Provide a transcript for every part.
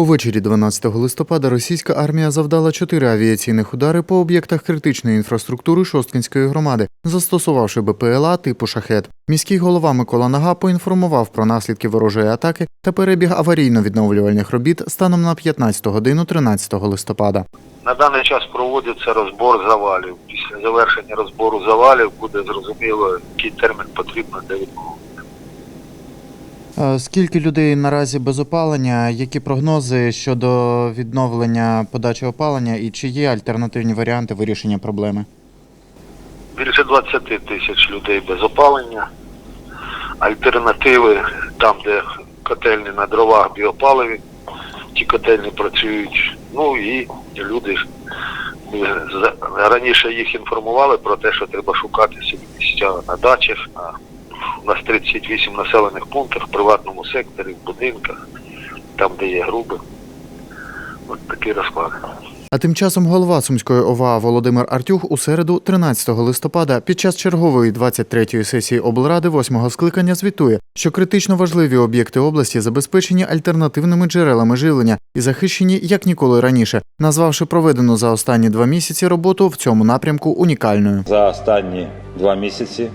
Увечері 12 листопада російська армія завдала чотири авіаційних удари по об'єктах критичної інфраструктури Шосткинської громади, застосувавши БПЛА типу шахет. Міський голова Микола Нага поінформував про наслідки ворожої атаки та перебіг аварійно-відновлювальних робіт станом на 15 годину 13 листопада. На даний час проводиться розбор завалів. Після завершення розбору завалів буде зрозуміло, який термін потрібно для відновлення. Е, Скільки людей наразі без опалення? Які прогнози щодо відновлення подачі опалення і чи є альтернативні варіанти вирішення проблеми? Більше 20 тисяч людей без опалення. Альтернативи там, де котельні на дровах біопаливі, ті котельні працюють. Ну і люди раніше їх інформували про те, що треба шукати собі місця на дачах, у нас 38 населених пунктах, в приватному секторі, в будинках, там, де є груби. От такий розклад. А тим часом голова Сумської ОВА Володимир Артюх у середу, 13 листопада, під час чергової 23-ї сесії облради 8-го скликання звітує, що критично важливі об'єкти області забезпечені альтернативними джерелами живлення і захищені як ніколи раніше, назвавши проведену за останні два місяці роботу в цьому напрямку унікальною. За останні два місяці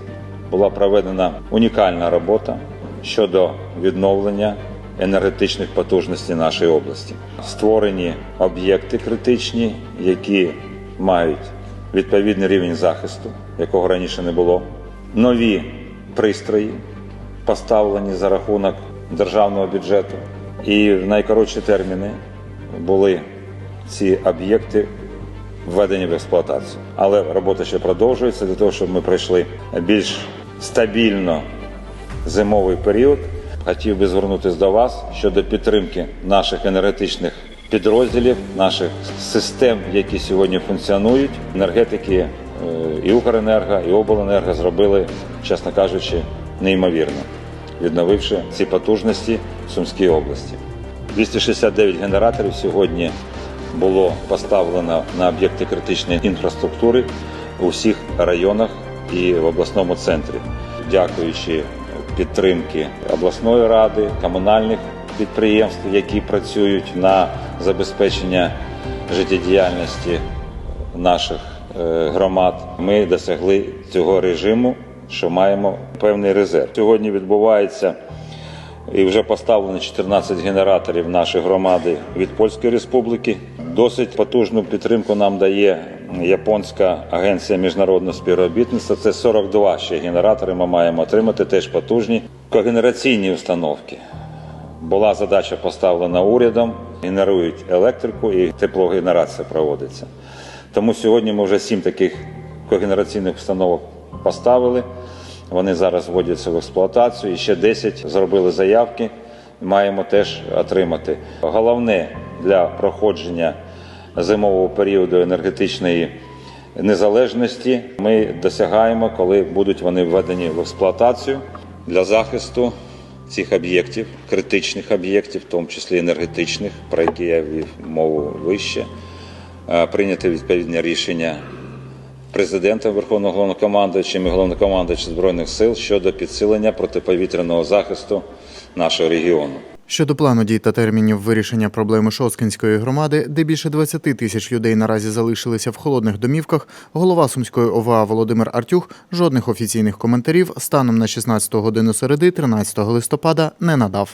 була проведена унікальна робота щодо відновлення енергетичних потужностей нашої області. Створені об'єкти критичні, які мають відповідний рівень захисту, якого раніше не було. Нові пристрої поставлені за рахунок державного бюджету. І в найкоротші терміни були ці об'єкти введені в експлуатацію. Але робота ще продовжується для того, щоб ми пройшли більш стабільно зимовий період. Хотів би звернутися до вас щодо підтримки наших енергетичних підрозділів, наших систем, які сьогодні функціонують. Енергетики е, і Укренерго, і Обленерго зробили, чесно кажучи, неймовірно, відновивши ці потужності в Сумській області. 269 генераторів сьогодні було поставлено на об'єкти критичної інфраструктури у всіх районах і в обласному центрі, дякуючи підтримки обласної ради, комунальних підприємств, які працюють на забезпечення життєдіяльності наших е, громад. Ми досягли цього режиму, що маємо певний резерв. Сьогодні відбувається і вже поставлено 14 генераторів нашої громади від Польської Республіки. Досить потужну підтримку нам дає японська агенція міжнародного співробітництва. Це 42 ще генератори. Ми маємо отримати теж потужні когенераційні установки. Була задача поставлена урядом, генерують електрику і теплогенерація проводиться. Тому сьогодні ми вже сім таких когенераційних установок поставили. Вони зараз вводяться в експлуатацію. І ще 10 зробили заявки. Маємо теж отримати. Головне для проходження зимового періоду енергетичної незалежності ми досягаємо, коли будуть вони введені в експлуатацію для захисту цих об'єктів, критичних об'єктів, в тому числі енергетичних, про які я вів мову вище, е, прийняти відповідне рішення президентом Верховного Головнокомандуючим і головнокомандуючим Збройних сил щодо підсилення протиповітряного захисту нашого регіону. Щодо плану дій та термінів вирішення проблеми Шосткинської громади, де більше 20 тисяч людей наразі залишилися в холодних домівках, голова Сумської ОВА Володимир Артюх жодних офіційних коментарів станом на 16 годину середи 13 листопада не надав.